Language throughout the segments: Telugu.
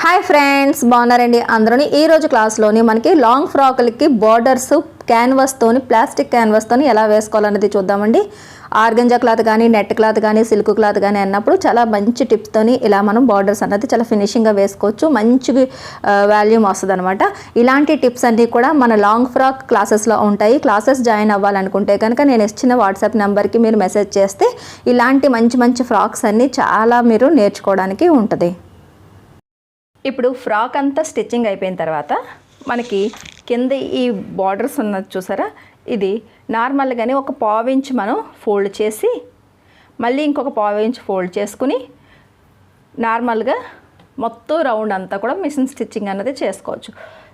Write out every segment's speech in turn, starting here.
హాయ్ ఫ్రెండ్స్ బాగున్నారండి అందరూని. ఈ రోజు క్లాస్లోని మనకి లాంగ్ ఫ్రాకులకి బార్డర్స్ క్యాన్వాస్తోని ప్లాస్టిక్ క్యాన్వాస్తోని ఎలా వేసుకోవాలనేది చూద్దామండి. ఆర్గంజా క్లాత్ కానీ నెట్ క్లాత్ కానీ సిల్క్ క్లాత్ కానీ అన్నప్పుడు చాలా మంచి టిప్స్తోని ఇలా మనం బార్డర్స్ అన్నది చాలా ఫినిషింగ్గా వేసుకోవచ్చు. మంచి వాల్యూమ్ వస్తుంది అనమాట ఇలాంటి టిప్స్ అన్నీ కూడా మన లాంగ్ ఫ్రాక్ క్లాసెస్లో ఉంటాయి. క్లాసెస్ జాయిన్ అవ్వాలనుకుంటే కనుక నేను ఇచ్చిన వాట్సాప్ నెంబర్కి మీరు మెసేజ్ చేస్తే ఇలాంటి మంచి మంచి ఫ్రాక్స్ అన్నీ చాలా మీరు నేర్చుకోవడానికి ఉంటుంది. ఇప్పుడు ఫ్రాక్ అంతా స్టిచ్చింగ్ అయిపోయిన తర్వాత మనకి కింద ఈ బార్డర్స్ ఉన్నది చూసారా? ఇది నార్మల్గానే ఒక పావు మనం ఫోల్డ్ చేసి మళ్ళీ ఇంకొక పావు ఫోల్డ్ చేసుకుని నార్మల్గా మొత్తం రౌండ్ అంతా కూడా మిషన్ స్టిచ్చింగ్ అన్నది చేసుకోవచ్చు.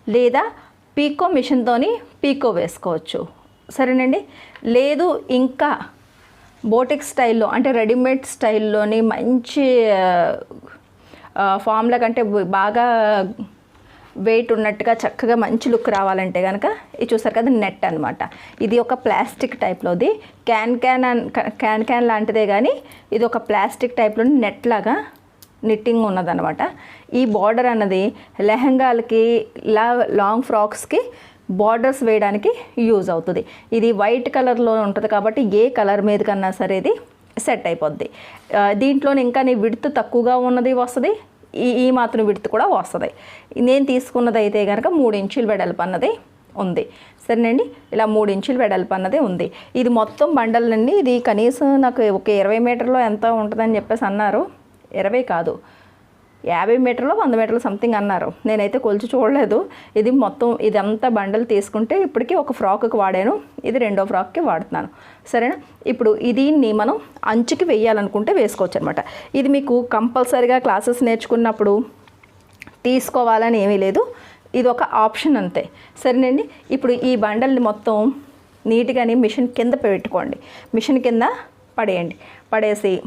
లేదా పీకో మిషన్తోని పీకో వేసుకోవచ్చు. సరేనండి? లేదు ఇంకా బోటిక్ స్టైల్లో అంటే రెడీమేడ్ స్టైల్లోని మంచి ఫామ్ల కంటే బాగా వెయిట్ ఉన్నట్టుగా చక్కగా మంచి లుక్ రావాలంటే కనుక ఇది చూసారు కదా నెట్ అనమాట ఇది ఒక ప్లాస్టిక్ టైప్లోది క్యాన్ క్యాన్ అన్ క్యాన్ క్యాన్ లాంటిదే కానీ ఇది ఒక ప్లాస్టిక్ టైప్లో నెట్ లాగా నిట్టింగ్ ఉన్నదనమాట ఈ బార్డర్ అన్నది లెహంగాలకి లా లాంగ్ ఫ్రాక్స్కి బార్డర్స్ వేయడానికి యూజ్ అవుతుంది. ఇది వైట్ కలర్లో ఉంటుంది కాబట్టి ఏ కలర్ మీద కన్నా సరే ఇది సెట్ అయిపోద్ది. దీంట్లో దీంట్లోనే ఇంకా నీ విడుతు తక్కువగా ఉన్నది వస్తుంది. ఈ ఈ మాత్రం విడుతు కూడా వస్తుంది. నేను తీసుకున్నది అయితే కనుక మూడు ఇంచులు వెడల్పు అన్నది ఉంది. సరేనండి? ఇలా మూడు ఇంచులు వెడల్పు అన్నది ఉంది. ఇది మొత్తం బండల్ ఇది కనీసం నాకు ఒక ఇరవై మీటర్లో ఎంత ఉంటుందని చెప్పేసి అన్నారు. ఇరవై కాదు. యాభై మీటర్లు వంద మీటర్లు సంథింగ్ అన్నారు. నేనైతే కొలిచి చూడలేదు. ఇది మొత్తం ఇదంతా బండలు తీసుకుంటే ఇప్పటికీ ఒక ఫ్రాక్కి వాడాను. ఇది రెండో ఫ్రాక్కి వాడుతున్నాను. సరేనా? ఇప్పుడు దీన్ని మనం అంచుకి వేయాలనుకుంటే వేసుకోవచ్చు అనమాట ఇది మీకు కంపల్సరీగా క్లాసెస్ నేర్చుకున్నప్పుడు తీసుకోవాలని ఏమీ లేదు. ఇది ఒక ఆప్షన్ అంతే. సరేనండి? ఇప్పుడు ఈ బండల్ని మొత్తం నీట్గాని మిషన్ కింద పెట్టుకోండి. మిషన్ కింద పడేయండి. పడేసి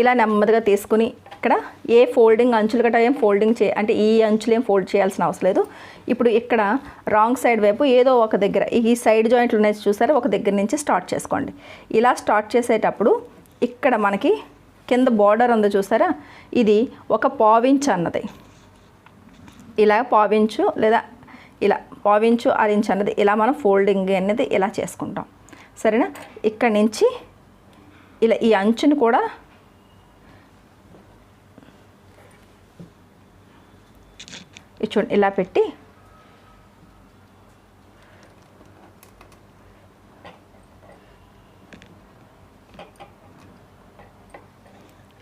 ఇలా నెమ్మదిగా తీసుకుని ఇక్కడ ఏ ఫోల్డింగ్ అంచులు గట్రా ఏం ఫోల్డింగ్ చే అంటే ఈ అంచులు ఏం ఫోల్డ్ చేయాల్సిన అవసరం లేదు. ఇప్పుడు ఇక్కడ రాంగ్ సైడ్ వైపు ఏదో ఒక దగ్గర ఈ సైడ్ జాయింట్లు ఉన్నాయి చూసారా? ఒక దగ్గర నుంచి స్టార్ట్ చేసుకోండి. ఇలా స్టార్ట్ చేసేటప్పుడు ఇక్కడ మనకి కింద బార్డర్ ఉందో చూసారా? ఇది ఒక పావించ్ అన్నది. ఇలా పావించు లేదా ఇలా పావించు అరించ్ అన్నది ఇలా మనం ఫోల్డింగ్ అనేది ఇలా చేసుకుంటాం. సరేనా? ఇక్కడ నుంచి ఇలా ఈ అంచుని కూడా చూడండి ఇలా పెట్టి.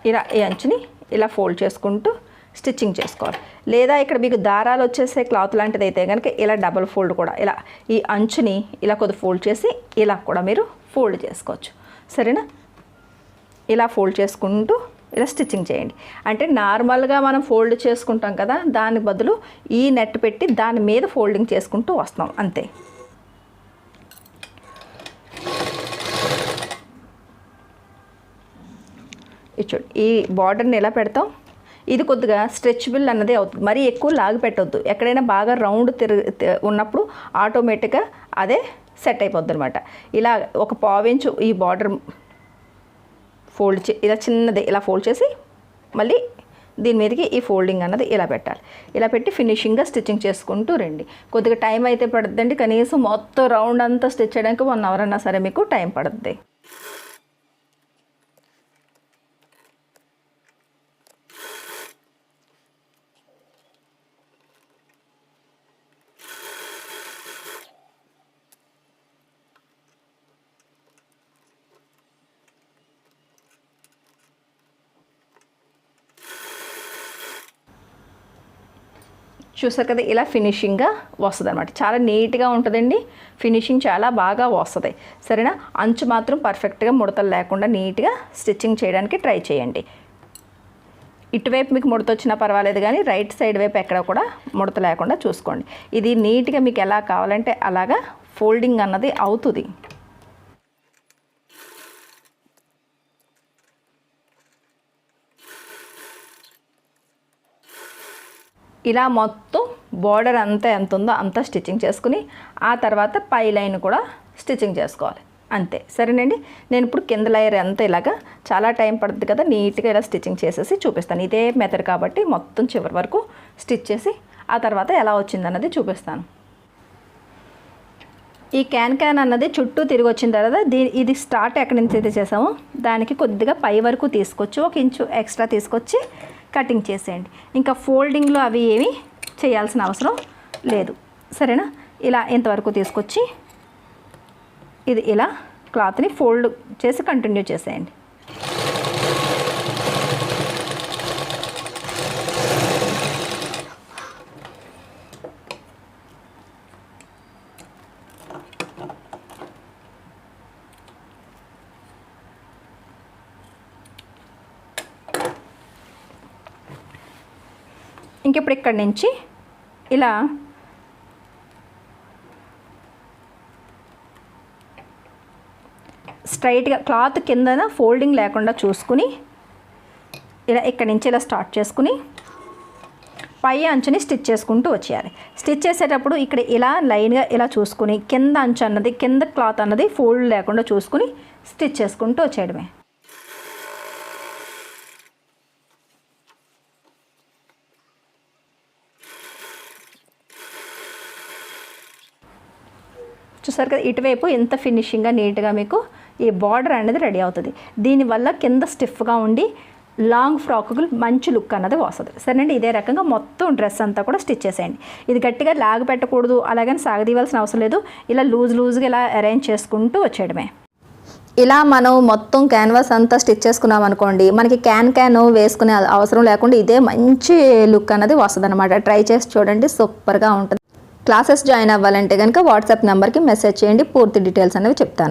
ఇలా ఈ అంచుని ఇలా ఫోల్డ్ చేసుకుంటూ స్టిచ్చింగ్ చేసుకోవాలి. లేదా ఇక్కడ మీకు దారాలు వచ్చేసే క్లాత్ లాంటిది అయితే కనుక ఇలా డబల్ ఫోల్డ్ కూడా ఇలా ఈ అంచుని ఇలా కొద్ది ఫోల్డ్ చేసి ఇలా కూడా మీరు ఫోల్డ్ చేసుకోవచ్చు. సరేనా? ఇలా ఫోల్డ్ చేసుకుంటూ ఇలా స్టిచ్చింగ్ చేయండి. అంటే నార్మల్గా మనం ఫోల్డ్ చేసుకుంటాం కదా దాని బదులు ఈ నెట్ పెట్టి దాని మీద ఫోల్డింగ్ చేసుకుంటూ వస్తాం అంతే. ఇది చూడు ఈ బార్డర్ని ఎలా పెడతాం? ఇది కొద్దిగా స్ట్రెచబుల్ అన్నది అవుతుంది. మరీ ఎక్కువ లాగి పెట్టొద్దు. ఎక్కడైనా బాగా రౌండ్ తిరిగి ఉన్నప్పుడు ఆటోమేటిక్గా అదే సెట్ అయిపోద్ది అనమాట ఇలా ఒక పావించు ఈ బార్డర్ ఫోల్డ్ చే ఇలా చిన్నది ఇలా ఫోల్డ్ చేసి మళ్ళీ దీని మీదకి ఈ ఫోల్డింగ్ అన్నది ఇలా పెట్టాలి. ఇలా పెట్టి ఫినిషింగ్గా స్టిచ్చింగ్ చేసుకుంటూ రండి. కొద్దిగా టైం అయితే పడుతుందండి కనీసం మొత్తం రౌండ్ అంతా స్టిచ్ చేయడానికి వన్ అవర్ అన్నా సరే మీకు టైం పడుతుంది చూసారు కదా ఇలా ఫినిషింగ్గా వస్తుంది అనమాట చాలా నీట్గా ఉంటుందండి. ఫినిషింగ్ చాలా బాగా వస్తుంది. సరేనా? అంచు మాత్రం పర్ఫెక్ట్గా ముడతలు లేకుండా నీట్గా స్టిచ్చింగ్ చేయడానికి ట్రై చేయండి. ఇటువైపు మీకు ముడత వచ్చినా పర్వాలేదు కానీ రైట్ సైడ్ వైపు ఎక్కడ కూడా ముడత లేకుండా చూసుకోండి. ఇది నీట్గా మీకు ఎలా కావాలంటే అలాగా ఫోల్డింగ్ అన్నది అవుతుంది. ఇలా మొత్తం బార్డర్ అంతా ఎంత ఉందో అంతా స్టిచ్చింగ్ చేసుకుని ఆ తర్వాత పై లైన్ కూడా స్టిచ్చింగ్ చేసుకోవాలి. అంతే. సరేనండి? నేను ఇప్పుడు కింద లేయర్ అంతా ఇలాగా చాలా టైం పడుతుంది కదా నీట్గా ఇలా స్టిచ్చింగ్ చేసేసి చూపిస్తాను. ఇదే మెథడ్ కాబట్టి మొత్తం చివరి వరకు స్టిచ్ చేసి ఆ తర్వాత ఎలా వచ్చిందన్నది చూపిస్తాను. ఈ క్యాన్ క్యాన్ అన్నది చుట్టూ తిరిగి వచ్చిన తర్వాత దీ ఇది స్టార్ట్ ఎక్కడి నుంచి అయితే చేసామో దానికి కొద్దిగా పై వరకు తీసుకొచ్చి ఒక ఇంచు ఎక్స్ట్రా తీసుకొచ్చి కటింగ్ చేసేయండి. ఇంకా ఫోల్డింగ్లో అవి ఏవి చేయాల్సిన అవసరం లేదు. సరేనా? ఇలా ఇంతవరకు తీసుకొచ్చి ఇది ఇలా క్లాత్ని ఫోల్డ్ చేసి కంటిన్యూ చేసేయండి. ఇంకెప్పుడు ఇక్కడి నుంచి? ఇలా. స్ట్రైట్గా క్లాత్ కిందన ఫోల్డింగ్ లేకుండా చూసుకుని ఇలా ఇక్కడి నుంచి ఇలా స్టార్ట్ చేసుకుని పై అంచుని స్టిచ్ చేసుకుంటూ వచ్చేయాలి. స్టిచ్ చేసేటప్పుడు ఇక్కడ ఇలా లైన్గా ఇలా చూసుకుని కింద అంచు అన్నది కింద క్లాత్ అన్నది ఫోల్డ్ లేకుండా చూసుకుని స్టిచ్ చేసుకుంటూ వచ్చేయడమే. చూసారు కదా ఇటువైపు ఎంత ఫినిషింగ్గా నీట్గా మీకు ఈ బార్డర్ అనేది రెడీ అవుతుంది. దీనివల్ల కింద స్టిఫ్గా ఉండి లాంగ్ ఫ్రాక్కు మంచి లుక్ అన్నది వస్తుంది. సరేనండి ఇదే రకంగా మొత్తం డ్రెస్ అంతా కూడా స్టిచ్ చేసేయండి. ఇది గట్టిగా లాగ్ పెట్టకూడదు అలాగని సాగదీవాల్సిన అవసరం లేదు. ఇలా లూజ్ లూజ్గా ఇలా అరేంజ్ చేసుకుంటూ వచ్చేయడమే. ఇలా మనం మొత్తం క్యాన్వాస్ అంతా స్టిచ్ చేసుకున్నాం అనుకోండి మనకి క్యాన్ క్యాన్ వేసుకునే అవసరం లేకుండా ఇదే మంచి లుక్ అన్నది వస్తుంది అనమాట ట్రై చేసి చూడండి సూపర్గా ఉంటుంది. క్లాసెస్ జాయిన్ అవ్వాలంటే కనుక వాట్సాప్ నెంబర్కి మెసేజ్ చేయండి. పూర్తి డీటెయిల్స్ అనేవి చెప్తాను.